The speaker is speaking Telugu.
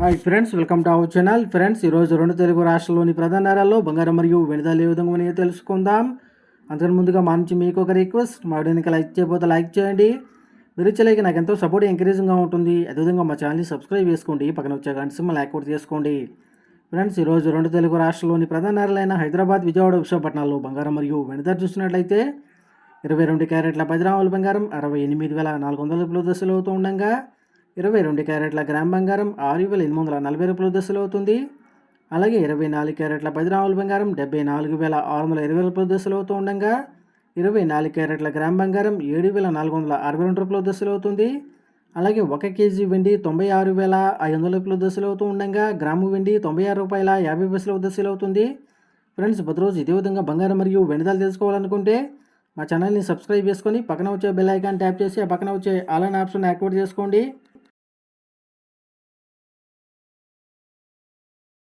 Hi friends welcome to our channel friends ఈరోజు రెండు తెలుగు రాష్ట్రాల్లోని ప్రధాన నగరాల్లో బంగారం మరియు వెనుదలు ఏ విధంగా ఉన్నాయో తెలుసుకుందాం. అంతకు ముందుగా మా నుంచి మీకు ఒక రిక్వెస్ట్ మా వీడియోకి లైక్ చేయబోతే లైక్ చేయండి. మీరు ఇచ్చే నాకు ఎంతో సపోర్ట్ ఎంకరేజింగ్గా ఉంటుంది. అదేవిధంగా మా ఛానల్ని సబ్స్క్రైబ్ చేసుకోండి. పక్కన వచ్చే గంట సింహ లైక్ కూడా చేసుకోండి. ఫ్రెండ్స్ ఈరోజు రెండు తెలుగు రాష్ట్రాల్లోని ప్రధాన నగరాలైన హైదరాబాద్ విజయవాడ విశాఖపట్నాల్లో బంగారం మరియు వెనుదలు చూసినట్లయితే ఇరవై రెండు క్యారెట్ల పది గ్రాముల బంగారం అరవై ఎనిమిది వేల నాలుగు వందల రూపాయల దశలు అవుతూ ఉండగా ఇరవై రెండు క్యారెట్ల గ్రామ్ బంగారం ఆరు వేల ఎనిమిది వందల నలభై రూపాయల దశలో అవుతుంది. అలాగే ఇరవై నాలుగు క్యారెట్ల పది గ్రాముల బంగారం డెబ్బై నాలుగు వేల ఆరు వందల ఇరవై రూపాయల దశలో అవుతూ ఉండగా ఇరవై నాలుగు క్యారెట్ల గ్రామ్ బంగారం ఏడు వేల నాలుగు వందల అరవై రెండు రూపాయల దశలో అవుతుంది. అలాగే ఒక కేజీ వెండి తొంభై ఆరు వేల ఐదు వందల రూపాయల దశలో అవుతూ ఉండగా గ్రాము వెండి తొంభై ఆరు రూపాయల యాభై పైసల దశలు అవుతుంది. ఫ్రెండ్స్ ప్రతిరోజు ఇదే విధంగా బంగారం మరియు వెండిదాలు తెలుసుకోవాలనుకుంటే మా ఛానల్ని సబ్స్క్రైబ్ చేసుకొని పక్కన వచ్చే బెల్ ఐకాన్ ట్యాప్ చేసి ఆ పక్కన వచ్చే ఆల్ ఆప్షన్ యాక్టివేట్ చేసుకోండి.